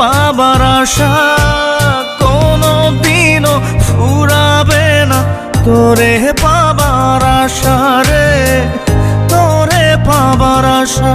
পাবার আশা কোনো দিনও ফুরাবে না। তোরে পাবার আশা রে তোরে পাবার আশা।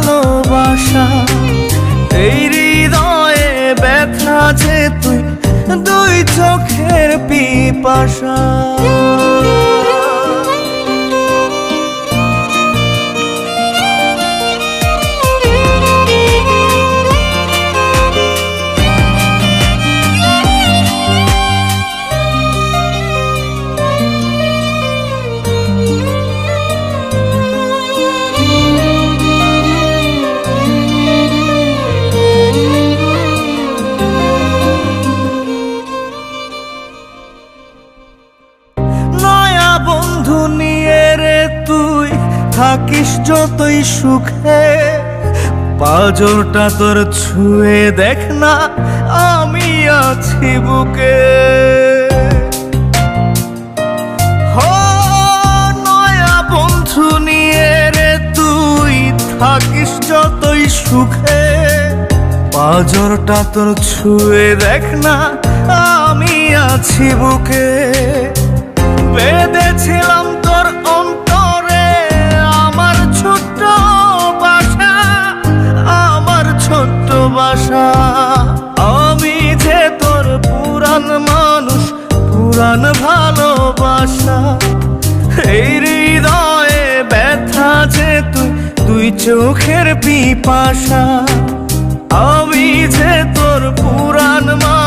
ভালোবাসা। এই হৃদয়ে ব্যথা যে তুই দুই চোখের পিপাসা। থাকিস যতই সুখে, পাজরটা তোর ছুঁয়ে দেখ না, আমি আছি বুকে। থাকিস যতই সুখে, পাজরটা তোর ছুঁয়ে দেখ না, আমি আছি বুকে। বেঁধেছিলাম পুরান ভালোবাসা। এই হৃদয়ে ব্যথা যে তুই তুই চোখের পিপাসা। আমি যে তোর পুরাণ মানুষ